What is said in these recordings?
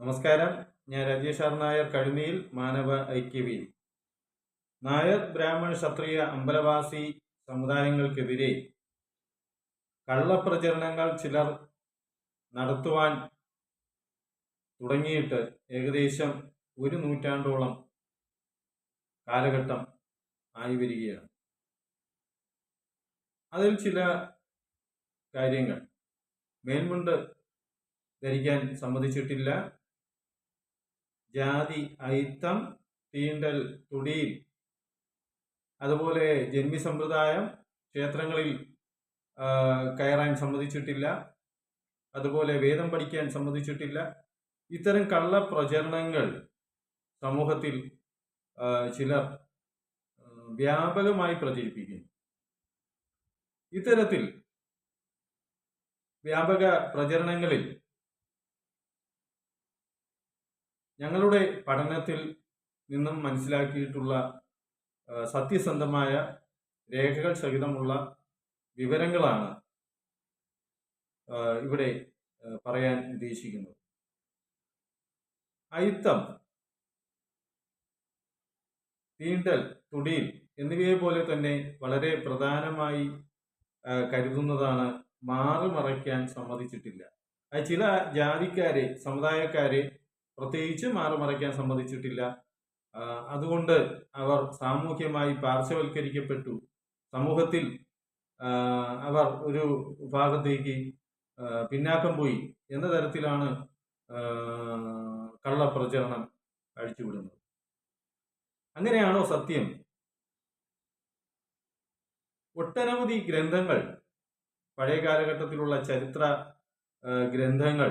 നമസ്കാരം. ഞാൻ രാജേഷ് ആർ നായർ കഴിമയിൽ മാനവ ഐക്യവേദി നായർ ബ്രാഹ്മണ ക്ഷത്രിയ അമ്പലവാസി സമുദായങ്ങൾക്കെതിരെ കള്ളപ്രചരണങ്ങൾ ചിലർ നടത്തുവാൻ തുടങ്ങിയിട്ട് ഏകദേശം ഒരു നൂറ്റാണ്ടോളം കാലഘട്ടം ആയി വരികയാണ്. അതിൽ ചില കാര്യങ്ങൾ മേൽമുണ്ട് ധരിക്കാൻ സമ്മതിച്ചിട്ടില്ല. ജാതി അയിത്തം തീണ്ടൽ തുടിയിൽ. അതുപോലെ ജന്മി സമ്പ്രദായം ക്ഷേത്രങ്ങളിൽ കയറാൻ സമ്മതിച്ചിട്ടില്ല. അതുപോലെ വേദം പഠിക്കാൻ സമ്മതിച്ചിട്ടില്ല. ഇത്തരം കള്ള പ്രചരണങ്ങൾ സമൂഹത്തിൽ ചിലർ വ്യാപകമായി പ്രചരിപ്പിക്കുന്നു. ഇത്തരത്തിൽ വ്യാപക പ്രചരണങ്ങളിൽ ഞങ്ങളുടെ പഠനത്തിൽ നിന്നും മനസ്സിലാക്കിയിട്ടുള്ള സത്യസന്ധമായ രേഖകൾ സഹിതമുള്ള വിവരങ്ങളാണ് ഇവിടെ പറയാൻ ഉദ്ദേശിക്കുന്നത്. അയിത്തം തീണ്ടൽ തുടിയിൽ എന്നിവയെ പോലെ തന്നെ വളരെ പ്രധാനമായി കരുതുന്നതാണ് മാറി മറയ്ക്കാൻ സമ്മതിച്ചിട്ടില്ല ചില ജാതിക്കാരെ സമുദായക്കാരെ പ്രത്യേകിച്ച് മാറി മറയ്ക്കാൻ സമ്മതിച്ചിട്ടില്ല. അതുകൊണ്ട് അവർ സാമൂഹ്യമായി പാർശ്വവൽക്കരിക്കപ്പെട്ടു. സമൂഹത്തിൽ അവർ ഒരു ഭാഗത്തേക്ക് പിന്നാക്കം പോയി എന്ന തരത്തിലാണ് കള്ളപ്രചരണം അഴിച്ചുവിടുന്നത്. അങ്ങനെയാണോ സത്യം? ഒട്ടനവധി ഗ്രന്ഥങ്ങൾ പഴയ കാലഘട്ടത്തിലുള്ള ചരിത്ര ഗ്രന്ഥങ്ങൾ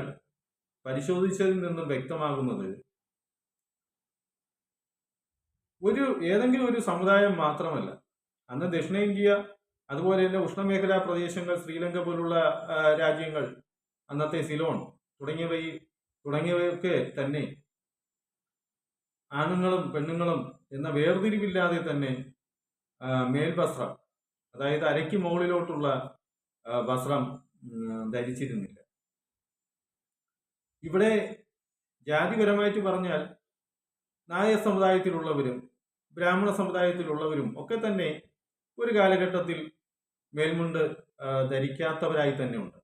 പരിശോധിച്ചതിൽ നിന്നും വ്യക്തമാകുന്നത് ഒരു ഏതെങ്കിലും ഒരു സമുദായം മാത്രമല്ല. അന്ന് ദക്ഷിണേന്ത്യ അതുപോലെ തന്നെ ഉഷ്ണമേഖലാ പ്രദേശങ്ങൾ ശ്രീലങ്ക പോലുള്ള രാജ്യങ്ങൾ അന്നത്തെ സിലോൺ തുടങ്ങിയവ തുടങ്ങിയവയൊക്കെ തന്നെ ആണുങ്ങളും പെണ്ണുങ്ങളും എന്ന വേർതിരിവില്ലാതെ തന്നെ മേൽവസ്ത്രം അതായത് അരയ്ക്ക് മുകളിലോട്ടുള്ള വസ്ത്രം ധരിച്ചിരുന്നില്ല. ഇവിടെ ജാതിപരമായിട്ട് പറഞ്ഞാൽ നായ സമുദായത്തിലുള്ളവരും ബ്രാഹ്മണ സമുദായത്തിലുള്ളവരും ഒക്കെ തന്നെ ഒരു കാലഘട്ടത്തിൽ മേൽമുണ്ട് ധരിക്കാത്തവരായി തന്നെ ഉണ്ട്.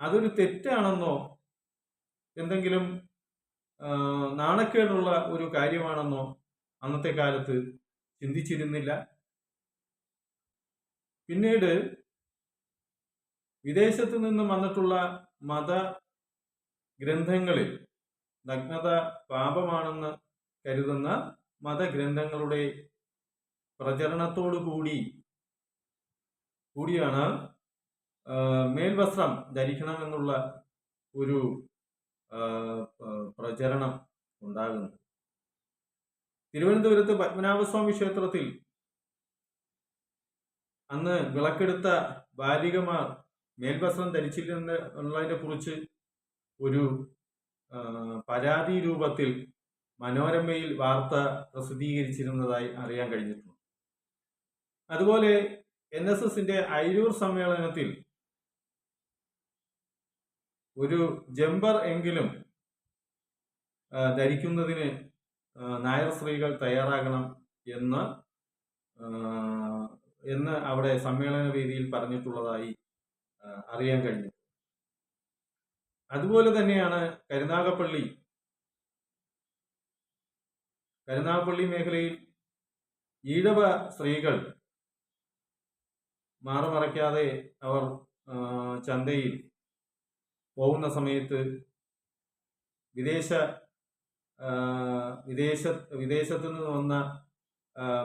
അതൊരു തെറ്റാണെന്നോ എന്തെങ്കിലും നാണക്കേടുള്ള ഒരു കാര്യമാണെന്നോ അന്നത്തെ കാലത്ത് ചിന്തിച്ചിരുന്നില്ല. പിന്നീട് വിദേശത്ത് നിന്നും വന്നിട്ടുള്ള മത ഗ്രന്ഥങ്ങളിൽ നഗ്നത പാപമാണെന്ന് കരുതുന്ന മതഗ്രന്ഥങ്ങളുടെ പ്രചരണത്തോടു കൂടി കൂടിയാണ് മേൽവസ്ത്രം ധരിക്കണമെന്നുള്ള ഒരു പ്രചരണം ഉണ്ടാകുന്നത് തിരുവനന്തപുരത്ത് പത്മനാഭസ്വാമി ക്ഷേത്രത്തിൽ അന്ന് വിളക്കെടുത്ത ബാലികമാർ മേൽവസ്ത്രം ധരിച്ചില്ലെന്ന് ഉള്ളതിനെ കുറിച്ച് ഒരു പരാതി രൂപത്തിൽ മനോരമയിൽ വാർത്ത പ്രസിദ്ധീകരിച്ചിരുന്നതായി അറിയാൻ കഴിഞ്ഞിട്ടുണ്ട്. അതുപോലെ എൻ എസ് എസിന്റെ അയിരൂർ സമ്മേളനത്തിൽ ഒരു ജമ്പർ എങ്കിലും ധരിക്കുന്നതിന് നായർ സ്ത്രീകൾ തയ്യാറാകണം എന്ന് എന്ന് അവിടെ സമ്മേളന വേദിയിൽ പറഞ്ഞിട്ടുള്ളതായി അറിയാൻ കഴിഞ്ഞു അതുപോലെ തന്നെയാണ് കരുനാഗപ്പള്ളി. കരുനാഗപ്പള്ളി മേഖലയിൽ ഈഴവ സ്ത്രീകൾ മാറുമറയ്ക്കാതെ അവർ ചന്തയിൽ പോകുന്ന സമയത്ത് വിദേശ വിദേശ വിദേശത്തു നിന്ന് വന്ന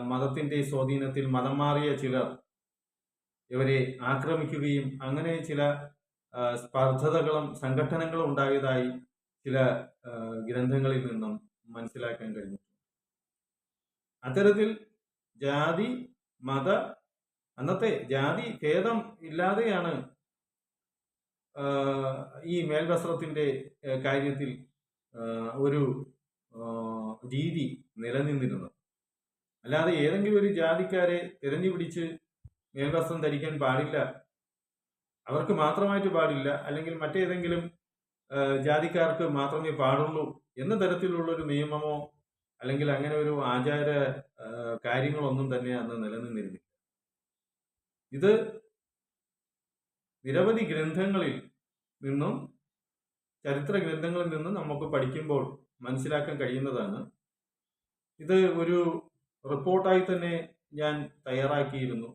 മതത്തിന്റെ സ്വാധീനത്തിൽ മതം മാറിയ ചിലർ ഇവരെ ആക്രമിക്കുകയും അങ്ങനെ ചില സ്പർദ്ധതകളും സംഘടനകളും ഉണ്ടായതായി ചില ഗ്രന്ഥങ്ങളിൽ നിന്നും മനസ്സിലാക്കാൻ കഴിഞ്ഞു. അത്തരത്തിൽ ജാതി മത അന്നത്തെ ജാതി ഭേദം ഇല്ലാതെയാണ് ഈ മേൽവസ്ത്രത്തിന്റെ കാര്യത്തിൽ ഒരു രീതി നിലനിന്നിരുന്നത്. അല്ലാതെ ഏതെങ്കിലും ഒരു ജാതിക്കാരെ തിരഞ്ഞു പിടിച്ച് മേൽവസ്ത്രം ധരിക്കാൻ പാടില്ല അവർക്ക് മാത്രമായിട്ട് പാടില്ല അല്ലെങ്കിൽ മറ്റേതെങ്കിലും ജാതിക്കാർക്ക് മാത്രമേ പാടുള്ളൂ എന്ന തരത്തിലുള്ള ഒരു നിയമമോ അല്ലെങ്കിൽ അങ്ങനെ ഒരു ആചാര കാര്യങ്ങളൊന്നും തന്നെ അന്ന് നിലനിന്നിരുന്നില്ല. ഇത് നിരവധി ഗ്രന്ഥങ്ങളിൽ നിന്നും ചരിത്ര ഗ്രന്ഥങ്ങളിൽ നിന്നും നമുക്ക് പഠിക്കുമ്പോൾ മനസ്സിലാക്കാൻ കഴിയുന്നതാണ്. ഇത് ഒരു റിപ്പോർട്ടായി തന്നെ ഞാൻ തയ്യാറാക്കിയിരുന്നു.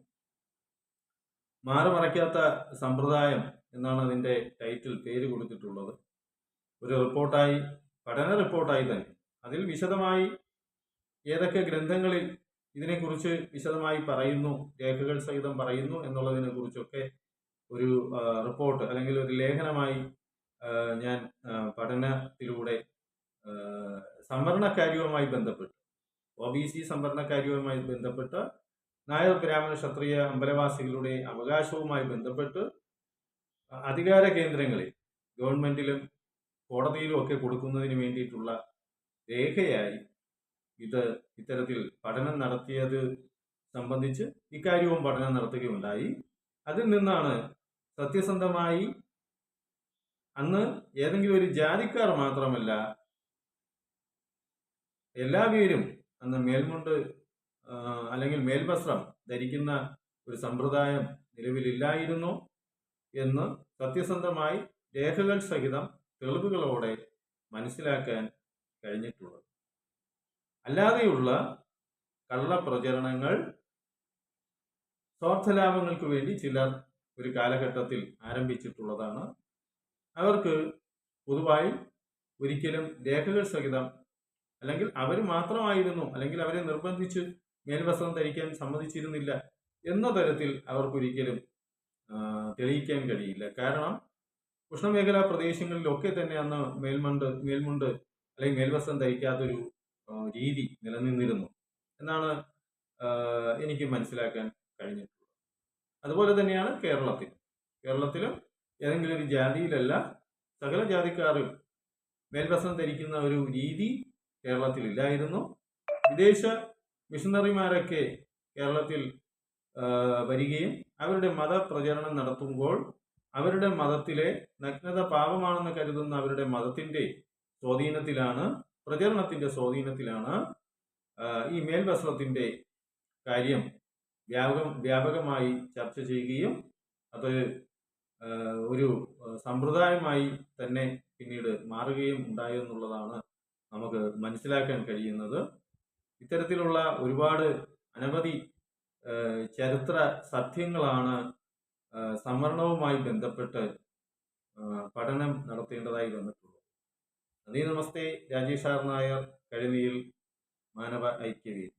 മാറുമറയ്ക്കാത്ത സമ്പ്രദായം എന്നാണ് അതിന്റെ ടൈറ്റിൽ പേര് കൊടുത്തിട്ടുള്ളത്. ഒരു റിപ്പോർട്ടായി പഠന റിപ്പോർട്ടായി തന്നെ. അതിൽ വിശദമായി ഏതൊക്കെ ഗ്രന്ഥങ്ങളിൽ ഇതിനെക്കുറിച്ച് വിശദമായി പറയുന്നു രേഖകൾ സഹിതം പറയുന്നു എന്നുള്ളതിനെ കുറിച്ചൊക്കെ ഒരു റിപ്പോർട്ട് അല്ലെങ്കിൽ ഒരു ലേഖനമായി ഞാൻ പഠനത്തിലൂടെ സംവരണ കാര്യവുമായി ബന്ധപ്പെട്ട് ഒ ബി സി സംവരണക്കാര്യവുമായി ബന്ധപ്പെട്ട് നായർ ബ്രാഹ്മണ ക്ഷത്രിയ അമ്പലവാസികളുടെ അവകാശവുമായി ബന്ധപ്പെട്ട് അധികാര കേന്ദ്രങ്ങളിൽ ഗവൺമെന്റിലും കോടതിയിലും ഒക്കെ കൊടുക്കുന്നതിന് വേണ്ടിയിട്ടുള്ള രേഖയായി ഇത് ഇത്തരത്തിൽ പഠനം നടത്തിയത് സംബന്ധിച്ച് ഇക്കാര്യവും പഠനം നടത്തുകയുണ്ടായി. അതിൽ നിന്നാണ് സത്യസന്ധമായി അന്ന് ഏതെങ്കിലും ഒരു ജാതിക്കാർ മാത്രമല്ല എല്ലാവരും അന്ന് മേൽമുണ്ട് അല്ലെങ്കിൽ മേൽവസ്ത്രം ധരിക്കുന്ന ഒരു സമ്പ്രദായം നിലവിലില്ലായിരുന്നു എന്ന് സത്യസന്ധമായി രേഖകൾ സഹിതം തെളിവുകളോടെ മനസ്സിലാക്കാൻ കഴിഞ്ഞിട്ടുള്ളത് അല്ലാതെയുള്ള കള്ളപ്രചരണങ്ങൾ സ്വാർത്ഥലാഭങ്ങൾക്ക് വേണ്ടി ചിലർ ഒരു കാലഘട്ടത്തിൽ ആരംഭിച്ചിട്ടുള്ളതാണ്. അവർക്ക് പൊതുവായി ഒരിക്കലും രേഖകൾ സഹിതം അല്ലെങ്കിൽ അവർ മാത്രമായിരുന്നു അല്ലെങ്കിൽ അവരെ നിർബന്ധിച്ച് മേൽവസ്ത്രം ധരിക്കാൻ സമ്മതിച്ചിരുന്നില്ല എന്ന തരത്തിൽ അവർക്കൊരിക്കലും തെളിയിക്കാൻ കഴിയില്ല. കാരണം ഉഷ്ണമേഖലാ പ്രദേശങ്ങളിലൊക്കെ തന്നെ അന്ന് മേൽമുണ്ട് മേൽമുണ്ട് അല്ലെങ്കിൽ മേൽവസ്ത്രം ധരിക്കാത്തൊരു രീതി നിലനിന്നിരുന്നു എന്നാണ് എനിക്ക് മനസ്സിലാക്കാൻ കഴിഞ്ഞിട്ടുള്ളത്. അതുപോലെ തന്നെയാണ് കേരളത്തിൽ കേരളത്തിലും ഏതെങ്കിലും ഒരു ജാതിയിലല്ല സകല ജാതിക്കാരും മേൽവസ്ത്രം ധരിക്കുന്ന ഒരു രീതി കേരളത്തിലില്ലായിരുന്നു. വിദേശ മിഷണറിമാരൊക്കെ കേരളത്തിൽ വരികയും അവരുടെ മതപ്രചരണം നടത്തുമ്പോൾ അവരുടെ മതത്തിലെ നഗ്നത പാപമാണെന്ന് കരുതുന്ന അവരുടെ മതത്തിന്റെ സ്വാധീനത്തിലാണ് പ്രചരണത്തിന്റെ സ്വാധീനത്തിലാണ് ഈ മേൽവസ്ത്രത്തിന്റെ കാര്യം വ്യാപകം വ്യാപകമായി ചർച്ച ചെയ്യുകയും അത് ഒരു സമ്പ്രദായമായി തന്നെ പിന്നീട് മാറുകയും ഉണ്ടായെന്നുള്ളതാണ് നമുക്ക് മനസ്സിലാക്കാൻ കഴിയുന്നത്. ഇത്തരത്തിലുള്ള ഒരുപാട് അനവധി ചരിത്ര സത്യങ്ങളാണ് സംവരണവുമായി ബന്ധപ്പെട്ട് പഠനം നടത്തേണ്ടതായി വന്നിട്ടുള്ളത്. നന്ദി നമസ്തേ. രാജേഷ് ആർ നായർ കഴിഞ്ഞിയിൽ മാനവ ഐക്യവേദി.